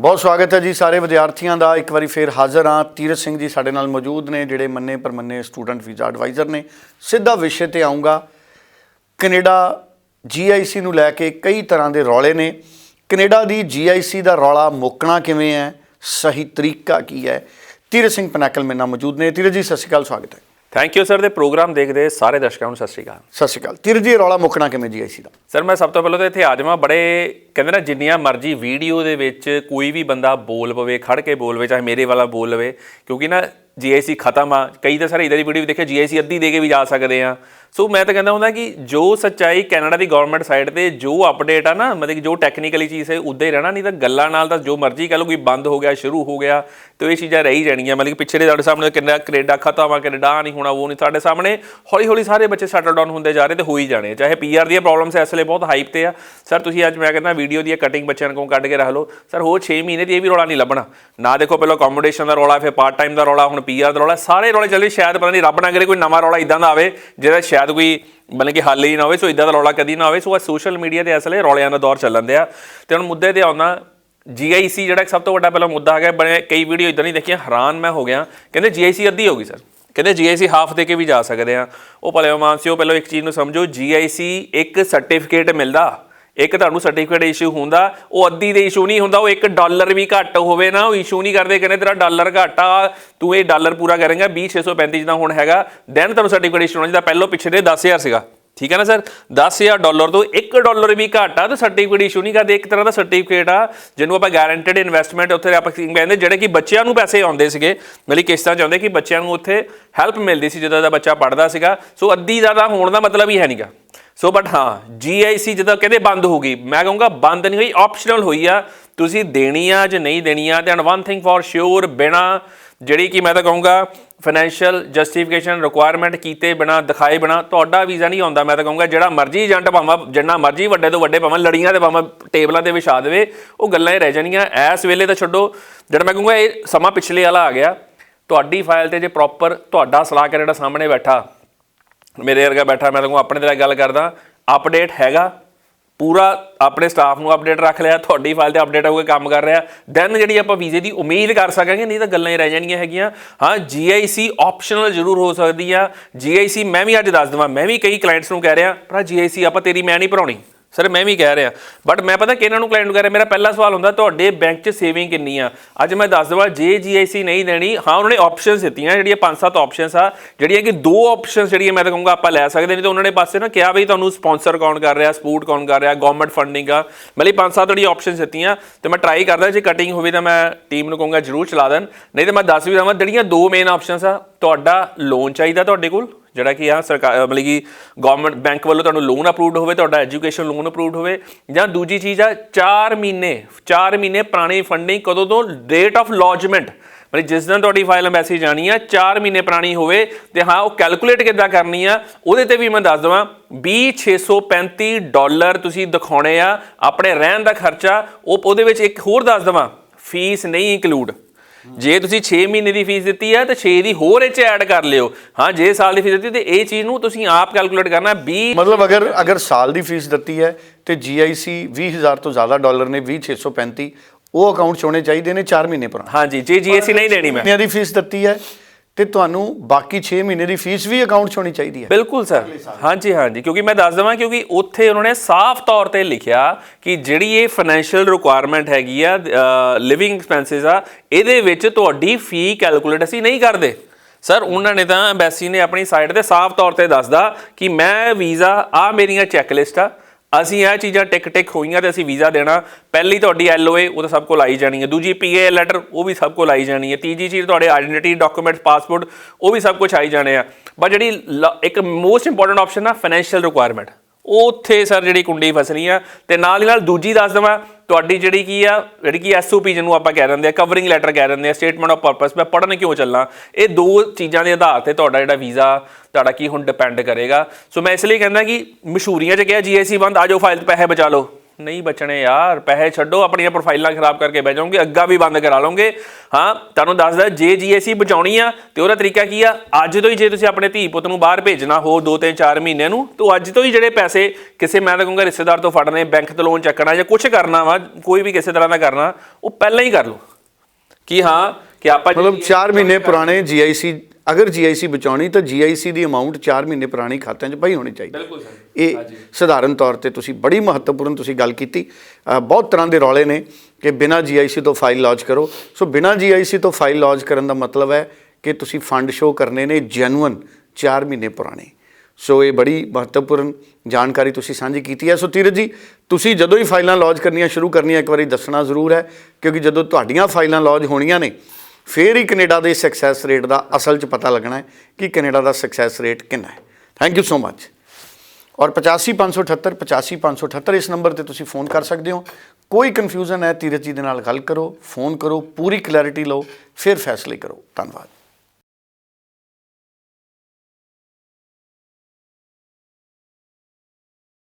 ਬਹੁਤ ਸਵਾਗਤ ਹੈ ਜੀ ਸਾਰੇ ਵਿਦਿਆਰਥੀਆਂ ਦਾ। ਇੱਕ ਵਾਰੀ ਫੇਰ ਹਾਜ਼ਰ ਹਾਂ। ਤੀਰਥ ਸਿੰਘ ਜੀ ਸਾਡੇ ਨਾਲ ਮੌਜੂਦ ਨੇ, ਜਿਹੜੇ ਮੰਨੇ ਪਰਮੰਨੇ ਸਟੂਡੈਂਟ ਵੀਜ਼ਾ ਐਡਵਾਈਜ਼ਰ ਨੇ। ਸਿੱਧਾ ਵਿਸ਼ੇ ਤੇ ਆਉਂਗਾ ਕੈਨੇਡਾ ਜੀਆਈਸੀ ਨੂੰ ਲੈ ਕੇ ਕਈ ਤਰ੍ਹਾਂ ਦੇ ਰੌਲੇ ਨੇ। ਕੈਨੇਡਾ ਦੀ ਜੀਆਈਸੀ ਦਾ ਰੌਲਾ ਮੁੱਕਣਾ ਕਿਵੇਂ ਹੈ? ਸਹੀ ਤਰੀਕਾ ਕੀ ਹੈ? ਤੀਰਥ ਸਿੰਘ ਪਨਾਕਲ ਮੇਰੇ ਨਾਲ ਮੌਜੂਦ ਨੇ। ਤੀਰਥ ਜੀ, ਸਤਿ ਸ਼੍ਰੀ ਅਕਾਲ, ਸਵਾਗਤ ਹੈ। ਥੈਂਕ ਯੂ ਸਰ ਦੇ ਪ੍ਰੋਗਰਾਮ ਦੇਖਦੇ ਸਾਰੇ ਦਰਸ਼ਕਾਂ ਨੂੰ ਸਤਿ ਸ਼੍ਰੀ ਅਕਾਲ। ਸਤਿ ਸ਼੍ਰੀ ਅਕਾਲ। ਤੀਰਥ ਜੀ ਰੌਲਾ ਮੁੱਕਣਾ ਕਿਵੇਂ ਜੀਆਈਸੀ ਦਾ? ਸਰ ਮੈਂ ਸਭ ਤੋਂ ਪਹਿਲਾਂ ਤਾਂ ਇੱਥੇ ਆ ਜਾਵਾਂ ਬੜੇ ਕਹਿੰਦੇ ਨਾ ਜਿੰਨੀਆਂ ਮਰਜ਼ੀ ਵੀਡੀਓ ਦੇ ਵਿੱਚ ਕੋਈ ਵੀ ਬੰਦਾ ਬੋਲ ਪਵੇ ਖੜ ਕੇ ਬੋਲ ਪਵੇ ਚਾਹੇ ਮੇਰੇ ਵਾਲਾ ਬੋਲ ਲਵੇ ਕਿਉਂਕਿ ਨਾ ਜੀਆਈਸੀ ਖਤਮ ਆ ਕਈ ਤਾਂ ਸਾਰੇ ਇਦਾਂ ਦੀ ਵੀਡੀਓ ਵੀ ਦੇਖੇ ਜੀਆਈਸੀ ਅੱਧੀ ਦੇ ਕੇ ਵੀ ਜਾ ਸਕਦੇ ਆ। ਸੋ ਮੈਂ ਤਾਂ ਕਹਿੰਦਾ ਹੁੰਦਾ ਕਿ ਜੋ ਸੱਚਾਈ ਕੈਨੇਡਾ ਦੀ ਗਵਰਨਮੈਂਟ ਸਾਈਡ ਤੇ ਜੋ ਅਪਡੇਟ ਆ ਨਾ, ਮਤਲਬ ਕਿ ਜੋ ਟੈਕਨੀਕਲੀ ਚੀਜ਼ ਹੈ, ਉਦਾਂ ਹੀ ਰਹਿਣਾ, ਨਹੀਂ ਤਾਂ ਗੱਲਾਂ ਨਾਲ ਤਾਂ ਜੋ ਮਰਜ਼ੀ ਕਹ ਲਓ ਕੋਈ ਬੰਦ ਹੋ ਗਿਆ, ਸ਼ੁਰੂ ਹੋ ਗਿਆ, ਤੇ ਇਹ ਚੀਜ਼ਾਂ ਰਹੀ ਜਾਣਗੀਆਂ ਮਤਲਬ ਕਿ ਪਿੱਛੇ ਦੇ ਤੁਹਾਡੇ ਸਾਹਮਣੇ ਕਿੰਨਾ ਕੈਨੇਡਾ ਖਤਮ ਆ, ਕੈਨੇਡਾ ਆਹ ਨਹੀਂ ਹੋਣਾ, ਉਹ ਨਹੀਂ, ਸਾਡੇ ਸਾਹਮਣੇ ਹੌਲੀ ਹੌਲੀ ਸਾਰੇ ਬੱਚੇ ਸੈਟਲ ਡਾਊਨ ਹੁੰਦੇ ਜਾ ਰਹੇ ਤੇ ਹੋ ਹੀ ਜਾਣੇ ਚਾਹੇ ਪੀਆਰ ਦੀਆਂ ਪ੍ਰੋਬਲਮਸ ਇਸ ਵੇਲੇ ਬਹੁਤ ਹਾਈਪ ਤੇ ਆ। ਸਰ ਤੁਸੀਂ ਅੱਜ ਮੈਂ ਕਹਿੰਦਾ ਵੀਡੀਓ ਦੀ ਕਟਿੰਗ ਬੱਚਿਆਂ ਨੂੰ ਕੱਢ ਕੇ ਰੱਖ ਲਓ। ਸਰ ਹੋ 6 ਮਹੀਨੇ ਦੀ ਇਹ ਵੀ ਰੌਲਾ ਨਹੀਂ ਲੱਭਣਾ। ਨਾ ਦੇਖੋ ਪਹਿਲਾਂ ਅਕੋਮੋਡੇਸ਼ਨ ਦਾ ਰੌਲਾ, ਫਿਰ ਪਾਰਟ ਟਾਈਮ ਦਾ ਰੌਲਾ, ਹੁਣ ਪੀਆਰ ਦਾ ਰੌਲਾ, ਸਾਰੇ ਰੌਲੇ ਚੱਲੇ ਸ਼ਾਇਦ ਪਤਾ ਨਹੀਂ ਰੱਬ ਨਾ ਕਰੇ ਕੋਈ ਨਵਾਂ ਰੌਲਾ ਇਦਾਂ ਦਾ ਆਵੇ ਜਿਹਦਾ ਸ਼ਾਇਦ ਕੋਈ ਮਤਲਬ ਕਿ ਹੱਲ ਹੀ ਨਾ ਹੋਵੇ, ਸੋ ਇਦਾਂ ਦਾ ਰੌਲਾ ਕਦੀ ਨਾ ਹੋਵੇ। ਸੋ ਆ ਸੋਸ਼ਲ ਮੀਡੀਆ ਤੇ ਅਸਲੇ ਰੌਲਿਆਂ ਦਾ ਦੌਰ ਚੱਲਣ ਦਿਆ। ਤੇ ਹੁਣ ਮੁੱਦੇ ਤੇ ਆਉਣਾ ਜੀਆਈਸੀ ਜਿਹੜਾ ਇੱਕ ਸਭ ਤੋਂ ਵੱਡਾ ਪਹਿਲਾ ਮੁੱਦਾ ਹੈਗਾ ਬੜੇ ਕਈ ਵੀਡੀਓ ਇਦਾਂ ਨਹੀਂ ਦੇਖੀਆਂ, ਹੈਰਾਨ ਮੈਂ ਹੋ ਗਿਆ। ਕਹਿੰਦੇ ਜੀਆਈਸੀ ਅੱਧੀ ਹੋ ਗਈ ਸਰ ਕਹਿੰਦੇ ਜੀਆਈਸੀ ਹਾਫ ਦੇ ਕੇ ਵੀ ਜਾ ਸਕਦੇ ਆ। ਉਹ ਭਲੇ ਮਾਨਸਿਓ ਪਹਿਲਾਂ ਇੱਕ ਚੀਜ਼ ਨੂੰ ਸਮਝੋ ਜੀਆਈਸੀ ਇੱਕ ਸਰਟੀਫਿਕੇਟ ਮਿਲਦਾ। ਇੱਕ ਤੁਹਾਨੂੰ ਸਰਟੀਫਿਕੇਟ ਇਸ਼ੂ ਹੁੰਦਾ, ਉਹ ਅੱਧੀ ਦੇ ਇਸ਼ੂ ਨਹੀਂ ਹੁੰਦਾ, ਉਹ 1 ਡਾਲਰ ਵੀ ਘੱਟ ਹੋਵੇ ਨਾ, ਉਹ ਇਸ਼ੂ ਨਹੀਂ ਕਰਦੇ, ਕਹਿੰਦੇ ਤੇਰਾ ਡਾਲਰ ਘੱਟ ਆ, ਤੂੰ ਇਹ ਡਾਲਰ ਪੂਰਾ ਕਰੇਂਗਾ 20635 ਜਿੱਦਾਂ ਹੁਣ ਹੈਗਾ ਦੈਨ ਤੁਹਾਨੂੰ ਸਰਟੀਫਿਕੇਟ ਇਸ਼ੂ ਹੋਣਾ ਜਿਹਦਾ ਪਹਿਲੋਂ ਪਿੱਛੇ ਦੇ 10000 ਸੀਗਾ, ਠੀਕ ਹੈ ਨਾ ਸਰ 10000 ਡਾਲਰ ਤੋਂ 1 ਡਾਲਰ ਵੀ ਘੱਟ ਆ, ਤਾਂ ਸਰਟੀਫਿਕੇਟ ਇਸ਼ੂ ਨਹੀਂ ਕਰਦੇ, ਇੱਕ ਤਰ੍ਹਾਂ ਦਾ ਸਰਟੀਫਿਕੇਟ ਆ, ਜਿਹਨੂੰ ਆਪਾਂ ਗਾਰੰਟੀਡ ਇਨਵੈਸਟਮੈਂਟ ਉੱਥੇ ਆਪਾਂ ਕਹਿੰਦੇ, ਜਿਹੜੇ ਕਿ ਬੱਚਿਆਂ ਨੂੰ ਪੈਸੇ ਆਉਂਦੇ ਸੀਗੇ ਮੇਰੀ ਕਿਸ਼ਤਾਂ ਚਾਹੁੰਦੇ ਕਿ ਬੱਚਿਆਂ ਨੂੰ ਉੱਥੇ ਹੈਲਪ ਮਿਲਦੀ ਸੀ, ਜਦੋਂ ਦਾ ਬੱਚਾ ਪੜਦਾ ਸੀਗਾ, ਸੋ ਅੱਧੀ ਜ਼ਿਆਦਾ ਹੋਣ ਦਾ ਮਤਲਬ ਹੀ ਹੈ ਨਹੀਂਗਾ ਸੋ ਬਟ ਹਾਂ ਜੀਆਈਸੀ ਜਦੋਂ ਕਹਿੰਦੇ ਬੰਦ ਹੋ ਗਈ, ਮੈਂ ਕਹੂੰਗਾ ਬੰਦ ਨਹੀਂ ਹੋਈ ਆਪਸ਼ਨਲ ਹੋਈ ਆ। ਤੁਸੀਂ ਦੇਣੀ ਆ ਜਾਂ ਨਹੀਂ ਦੇਣੀ ਆ and one thing for sure ਬਿਨਾ ਜਿਹੜੀ ਕਿ ਮੈਂ ਤਾਂ ਕਹੂੰਗਾ ਫਾਈਨੈਂਸ਼ੀਅਲ ਜਸਟੀਫਿਕੇਸ਼ਨ ਰਿਕੁਆਇਰਮੈਂਟ ਕੀਤੇ ਬਿਨਾ, ਦਿਖਾਏ ਬਿਨਾ, ਤੁਹਾਡਾ ਵੀਜ਼ਾ ਨਹੀਂ ਆਉਂਦਾ। ਮੈਂ ਤਾਂ ਕਹੂੰਗਾ ਜਿਹੜਾ ਮਰਜ਼ੀ ਏਜੰਟ ਭਾਵੇਂ, ਜਿੰਨਾ ਮਰਜ਼ੀ ਵੱਡੇ ਤੋਂ ਵੱਡੇ ਭਾਵੇਂ, ਲੜੀਆਂ ਤੇ ਭਾਵੇਂ ਟੇਬਲਾਂ ਤੇ ਵਿਛਾ ਦੇਵੇ, ਉਹ ਗੱਲਾਂ ਹੀ ਰਹਿ ਜਾਣੀਆਂ। ਐਸ ਵੇਲੇ ਤਾਂ ਛੱਡੋ। ਜਿਹੜਾ ਮੈਂ ਕਹੂੰਗਾ ਇਹ ਸਮਾਂ ਪਿਛਲੇ ਵਾਲਾ ਆ ਗਿਆ। ਤੁਹਾਡੀ ਫਾਈਲ ਤੇ ਜੇ ਪ੍ਰੋਪਰ ਤੁਹਾਡਾ ਸਲਾਹਕਾਰ ਜਿਹੜਾ ਸਾਹਮਣੇ ਬੈਠਾ ਮੇਰੇ ਵਰਗਾ ਬੈਠਾ, ਮੈਂ ਤਾਂ ਕਹੂੰ ਆਪਣੇ ਤੇ ਗੱਲ ਕਰਦਾ। ਅਪਡੇਟ ਹੈਗਾ। ਪੂਰਾ ਆਪਣੇ ਸਟਾਫ ਨੂੰ ਅਪਡੇਟ ਰੱਖ ਲਿਆ, ਤੁਹਾਡੀ ਫਾਈਲ ਤੇ ਅਪਡੇਟ ਹੋ ਕੇ ਕੰਮ ਕਰ ਰਿਹਾ। ਦੈਨ ਜਿਹੜੀ ਆਪਾਂ ਵੀਜ਼ੇ ਦੀ ਉਮੀਦ ਕਰ ਸਕਾਂਗੇ, ਨਹੀਂ ਤਾਂ ਗੱਲਾਂ ਹੀ ਰਹਿ ਜਾਣੀਆਂ ਹੈਗੀਆਂ। ਹਾਂ ਜੀਆਈਸੀ ਆਪਸ਼ਨਲ ਜ਼ਰੂਰ ਹੋ ਸਕਦੀ ਆ। ਜੀਆਈਸੀ ਮੈਂ ਵੀ ਅੱਜ ਦੱਸ ਦਵਾਂ, ਮੈਂ ਵੀ ਕਈ ਕਲਾਇੰਟਸ ਨੂੰ ਕਹਿ ਰਿਹਾ, ਭਰਾ ਜੀਆਈਸੀ ਆਪਾਂ ਤੇਰੀ ਮੈਂ ਨਹੀਂ ਭਰਾਉਣੀ। ਸਰ ਮੈਂ ਵੀ ਕਹਿ ਰਿਹਾ। ਬਟ ਮੈਂ ਪਤਾ ਕਿਹਨਾਂ ਨੂੰ ਕਲਾਇੰਟ ਨੂੰ ਕਹਿ ਰਿਹਾ? ਮੇਰਾ ਪਹਿਲਾ ਸਵਾਲ ਹੁੰਦਾ, ਤੁਹਾਡੇ ਬੈਂਕ 'ਚ ਸੇਵਿੰਗ ਕਿੰਨੀ ਆ? ਅੱਜ ਮੈਂ ਦੱਸ ਦਵਾਂ, ਜੇ ਜੀਆਈਸੀ ਨਹੀਂ ਦੇਣੀ, ਹਾਂ, ਉਹਨਾਂ ਨੇ ਆਪਸ਼ਨਸ ਦਿੱਤੀਆਂ, ਜਿਹੜੀਆਂ ਪੰਜ ਸੱਤ ਆਪਸ਼ਨਸ ਆ, ਜਿਹੜੀਆਂ ਕਿ ਦੋ ਆਪਸ਼ਨਸ ਜਿਹੜੀਆਂ ਮੈਂ ਤਾਂ ਕਹੂੰਗਾ ਆਪਾਂ ਲੈ ਸਕਦੇ ਨਹੀਂ ਤਾਂ ਉਹਨਾਂ ਨੇ ਪਾਸੇ ਨਾ ਕਿਹਾ ਵੀ ਤੁਹਾਨੂੰ ਸਪਾਂਸਰ ਕੌਣ ਕਰ ਰਿਹਾ ਸਪੋਰਟ ਕੌਣ ਕਰ ਰਿਹਾ ਗਵਰਨਮੈਂਟ ਫੰਡਿੰਗ ਆ। ਮਤਲਬ ਪੰਜ ਸੱਤ ਜਿਹੜੀ ਆਪਸ਼ਨਸ ਦਿੱਤੀਆਂ, ਤੇ ਮੈਂ ਟਰਾਈ ਕਰਦਾ, ਜੇ ਕਟਿੰਗ ਹੋਵੇ ਤਾਂ ਮੈਂ ਟੀਮ ਨੂੰ ਕਹੂੰਗਾ ਜਰੂਰ ਚਲਾ ਦੇਣ। ਨਹੀਂ ਤਾਂ ਮੈਂ ਦੱਸ ਵੀ ਦਵਾਂ, ਜਿਹੜੀਆਂ ਦੋ ਮੇਨ ਆਪਸ਼ਨਸ ਆ, ਤੁਹਾਡਾ ਲੋਨ ਚਾਹੀਦਾ ਤੁਹਾਡੇ ਕੋਲ? ਜਿਹੜਾ ਕਿ ਆ ਸਰਕਾਰ ਮਤਲਬ ਕਿ ਗਵਰਨਮੈਂਟ ਬੈਂਕ ਵੱਲੋਂ ਤੁਹਾਨੂੰ ਲੋਨ ਅਪਰੂਵਡ ਹੋਵੇ, ਤੁਹਾਡਾ ਐਜੂਕੇਸ਼ਨ ਲੋਨ ਅਪਰੂਵਡ ਹੋਵੇ, ਜਾਂ ਦੂਜੀ ਚੀਜ਼ ਆ 4 ਮਹੀਨੇ 4 ਮਹੀਨੇ ਪੁਰਾਣੀ ਫੰਡਿੰਗ ਕਦੋਂ ਤੋਂ? ਡੇਟ ਆਫ ਲੌਜਮੈਂਟ ਮਤਲਬ ਜਿਸ ਦਿਨ ਤੁਹਾਡੀ ਫਾਈਲ ਮੈਸੇਜ ਜਾਣੀ ਆ 4 ਮਹੀਨੇ ਪੁਰਾਣੀ ਹੋਵੇ, ਤੇ ਹਾਂ, ਉਹ ਕੈਲਕੂਲੇਟ ਕਿੱਦਾਂ ਕਰਨੀ ਆ, ਉਹਦੇ ਤੇ ਵੀ ਮੈਂ ਦੱਸ ਦਵਾਂ 20635 ਡਾਲਰ ਤੁਸੀਂ ਦਿਖਾਉਣੇ ਆ, ਆਪਣੇ ਰਹਿਣ ਦਾ ਖਰਚਾ, ਉਹ ਉਹਦੇ ਵਿੱਚ ਇੱਕ ਹੋਰ ਦੱਸ ਦਵਾਂ ਫੀਸ ਨਹੀਂ ਇਨਕਲੂਡ ਜੇ ਤੁਸੀਂ 6 ਮਹੀਨੇ ਦੀ ਫੀਸ ਦਿੱਤੀ ਹੈ ਤਾਂ 6 ਦੀ ਹੋਰ ਇਹ ਚ ਐਡ ਕਰ ਲਿਓ। ਹਾਂ ਜੇ ਸਾਲ ਦੀ ਫੀਸ ਦਿੱਤੀ ਤੇ ਇਹ ਚੀਜ਼ ਨੂੰ ਤੁਸੀਂ ਆਪ ਕੈਲਕੂਲੇਟ ਕਰਨਾ 20 ਮਤਲਬ ਅਗਰ ਅਗਰ ਸਾਲ ਦੀ ਫੀਸ ਦਿੱਤੀ ਹੈ ਤੇ ਜੀਆਈਸੀ 20000 ਤੋਂ ਜ਼ਿਆਦਾ ਡਾਲਰ ਨੇ 20635 ਉਹ ਅਕਾਊਂਟ 'ਚ ਹੋਣੇ ਚਾਹੀਦੇ ਨੇ 4 ਮਹੀਨੇ ਪੁਰਾਣੇ। ਹਾਂਜੀ ਜੇ ਜੀਐਸਟੀ ਨਹੀਂ ਦੇਣੀ ਮੈਂ। ਮਹੀਨਿਆਂ ਦੀ ਫੀਸ ਦਿੱਤੀ ਹੈ ਤੇ ਤੁਹਾਨੂੰ ਬਾਕੀ 6 ਮਹੀਨੇ ਦੀ ਫੀਸ ਵੀ ਅਕਾਊਂਟ 'ਚ ਹੋਣੀ ਚਾਹੀਦੀ ਹੈ। ਬਿਲਕੁਲ ਸਰ। ਹਾਂਜੀ ਹਾਂਜੀ। ਕਿਉਂਕਿ ਮੈਂ ਦੱਸ ਦਵਾਂ ਕਿਉਂਕਿ ਉੱਥੇ ਉਹਨਾਂ ਨੇ ਸਾਫ਼ ਤੌਰ ਤੇ ਲਿਖਿਆ ਕਿ ਜਿਹੜੀ ਇਹ ਫਾਈਨੈਂਸ਼ੀਅਲ ਰਿਕੁਆਇਰਮੈਂਟ ਹੈਗੀ ਆ ਲਿਵਿੰਗ ਐਕਸਪੈਂਸਸ ਆ ਇਹਦੇ ਵਿੱਚ ਤੁਹਾਡੀ ਫੀ ਕੈਲਕੂਲੇਟ ਅਸੀਂ ਨਹੀਂ ਕਰਦੇ। ਸਰ ਉਹਨਾਂ ਨੇ ਤਾਂ ਐਮਬੈਸੀ ਨੇ ਆਪਣੀ ਸਾਈਟ ਤੇ ਸਾਫ਼ ਤੌਰ ਤੇ ਦੱਸਦਾ ਕਿ ਮੈਂ ਵੀਜ਼ਾ ਆ ਮੇਰੀਆਂ ਚੈੱਕ ਲਿਸਟ ਆ ਅਸੀਂ ਇਹ ਚੀਜ਼ਾਂ ਟਿਕ ਟਿਕ ਹੋਈਆਂ ਤੇ ਅਸੀਂ ਵੀਜ਼ਾ ਦੇਣਾ। ਪਹਿਲੀ ਤੁਹਾਡੀ ਐਲਓਏ ਉਹ ਤਾਂ ਸਭ ਕੋਲ ਆਈ ਜਾਣੀ ਹੈ। ਦੂਜੀ ਪੀਏ ਲੈਟਰ ਉਹ ਵੀ ਸਭ ਕੋਲ ਆਈ ਜਾਣੀ ਹੈ। ਤੀਜੀ ਚੀਜ਼ ਤੁਹਾਡੇ ਆਇਡੈਂਟੀ ਡਾਕੂਮੈਂਟਸ ਪਾਸਪੋਰਟ ਉਹ ਵੀ ਸਭ ਕੁਝ ਆਈ ਜਾਣੇ ਆ। ਬਟ ਜਿਹੜੀ ਲ- ਇੱਕ ਮੋਸਟ ਇੰਪੋਰਟੈਂਟ ਆਪਸ਼ਨ ਆ ਫਾਈਨੈਂਸ਼ੀਅਲ ਰਿਕੁਆਇਰਮੈਂਟ ਉੱਥੇ ਸਰ ਜਿਹੜੀ ਕੁੰਡੀ ਫਸਣੀ ਆ, ਤੇ ਨਾਲ ਹੀ ਨਾਲ ਦੂਜੀ ਦੱਸ ਦਵਾਂ, ਤੁਹਾਡੀ ਜਿਹੜੀ ਕੀ ਆ, ਜਿਹੜੀ ਕੀ ਐਸਓਪੀ ਜਿਹਨੂੰ ਆਪਾਂ ਕਹਿ ਦਿੰਦੇ ਆ ਕਵਰਿੰਗ ਲੈਟਰ ਕਹਿ ਦਿੰਦੇ ਆ ਸਟੇਟਮੈਂਟ ਆਫ ਪਰਪਸ ਮੈਂ ਪੜਨ ਕਿਉਂ ਚੱਲਾਂ? ਇਹ ਦੋ ਚੀਜ਼ਾਂ ਦੇ ਆਧਾਰ ਤੇ ਤੁਹਾਡਾ ਜਿਹੜਾ ਵੀਜ਼ਾ, ਤੁਹਾਡਾ ਕੀ ਹੁਣ ਡਿਪੈਂਡ ਕਰੇਗਾ। ਸੋ ਮੈਂ ਇਸ ਲਈ ਕਹਿੰਦਾ ਕਿ ਮਸ਼ਹੂਰੀਆਂ 'ਚ ਕਿਹਾ ਜੀਐਸੀ ਬੰਦ, ਆ ਜਾਓ ਫਾਈਲ ਤੇ ਪੈਸੇ ਬਚਾ ਲਓ। ਨਹੀਂ ਬਚਣੇ ਯਾਰ ਪੈਸੇ ਛੱਡੋ ਆਪਣੀਆਂ ਪ੍ਰੋਫਾਈਲਾਂ ਖਰਾਬ ਕਰਕੇ ਬਹਿ ਜਾਓਗੇ ਅੱਗਾ ਵੀ ਬੰਦ ਕਰਾ ਲਓਗੇ। ਹਾਂ ਤੁਹਾਨੂੰ ਦੱਸਦਾ ਜੇ ਜੀਐਸੀ ਬਚਾਉਣੀ ਆ ਤੇ ਉਹਦਾ ਤਰੀਕਾ ਕੀ ਆ? ਅੱਜ ਤੋਂ ਹੀ ਜੇ ਤੁਸੀਂ ਆਪਣੇ ਧੀ ਪੁੱਤ ਨੂੰ ਬਾਹਰ ਭੇਜਣਾ ਹੋ 2 3 4 ਮਹੀਨਿਆਂ ਨੂੰ ਤਾਂ ਅੱਜ ਤੋਂ ਹੀ ਜਿਹੜੇ ਪੈਸੇ ਕਿਸੇ ਮੈਂ ਤਾਂ ਕਹੂੰਗਾ ਰਿਸ਼ਤੇਦਾਰ ਤੋਂ ਫੜਨੇ ਬੈਂਕ ਤੋਂ ਲੋਨ ਚੱਕਣਾ ਜਾਂ ਕੁਝ ਕਰਨਾ ਵਾ ਕੋਈ ਵੀ ਕਿਸੇ ਤਰ੍ਹਾਂ ਦਾ ਕਰਨਾ ਉਹ ਪਹਿਲਾਂ ਹੀ ਕਰ ਲਓ। ਕਿ ਹਾਂ ਕਿ ਆਪਾਂ ਮਤਲਬ 4 ਮਹੀਨੇ ਪੁਰਾਣੇ GIC ਅਗਰ GIC ਬਚਾਉਣੀ ਤਾਂ GIC ਦੀ ਅਮਾਉਂਟ 4 ਮਹੀਨੇ ਪੁਰਾਣੀ ਖਾਤਿਆਂ 'ਚ ਪਈ ਹੋਣੀ ਚਾਹੀਦੀ। ਬਿਲਕੁਲ ਸਰ। ਇਹ ਸਧਾਰਨ ਤੌਰ ਤੇ ਤੁਸੀਂ ਬੜੀ ਮਹੱਤਵਪੂਰਨ ਤੁਸੀਂ ਗੱਲ ਕੀਤੀ। ਬਹੁਤ ਤਰ੍ਹਾਂ ਦੇ ਰੌਲੇ ਨੇ ਕਿ ਬਿਨਾਂ GIC ਤੋਂ ਫਾਈਲ ਲੌਂਚ ਕਰੋ। ਸੋ ਬਿਨਾਂ GIC ਤੋਂ ਫਾਈਲ ਲੌਂਚ ਕਰਨ ਦਾ ਮਤਲਬ ਹੈ ਕਿ ਤੁਸੀਂ ਫੰਡ ਸ਼ੋ ਕਰਨੇ ਨੇ ਜੈਨੂਇਨ 4 ਮਹੀਨੇ ਪੁਰਾਣੇ। ਸੋ ਇਹ ਬੜੀ ਮਹੱਤਵਪੂਰਨ ਜਾਣਕਾਰੀ ਤੁਸੀਂ ਸਾਂਝੀ ਕੀਤੀ ਹੈ। ਸੋ ਧੀਰਜ ਜੀ ਤੁਸੀਂ ਜਦੋਂ ਹੀ ਫਾਈਲਾਂ ਲੌਂਚ ਕਰਨੀਆਂ ਸ਼ੁਰੂ ਕਰਨੀਆਂ ਇੱਕ ਵਾਰੀ ਦੱਸਣਾ ਜ਼ਰੂਰ ਹੈ ਕਿਉਂਕਿ ਜਦੋਂ ਤੁਹਾਡੀਆਂ ਫਾਈਲਾਂ ਲੌਂਚ ਹੋਣੀਆਂ ਨੇ ਫੇਰ ਹੀ ਕੈਨੇਡਾ ਦੇ ਸਕਸੈਸ ਰੇਟ ਦਾ ਅਸਲ 'ਚ ਪਤਾ ਲੱਗਣਾ ਹੈ ਕਿ ਕੈਨੇਡਾ ਦਾ ਸਕਸੈਸ ਰੇਟ ਕਿੰਨਾ ਹੈ। ਥੈਂਕ ਯੂ ਸੋ ਮੱਚ ਔਰ 85578 85578 ਇਸ ਨੰਬਰ ਤੇ ਤੁਸੀਂ ਫੋਨ ਕਰ ਸਕਦੇ ਹੋ। ਕੋਈ ਕਨਫਿਊਜ਼ਨ ਹੈ, ਧੀਰਜ ਜੀ ਦੇ ਨਾਲ ਗੱਲ ਕਰੋ ਫੋਨ ਕਰੋ, ਪੂਰੀ ਕਲੈਰਿਟੀ ਲਓ, ਫਿਰ ਫੈਸਲੇ ਕਰੋ। ਧੰਨਵਾਦ।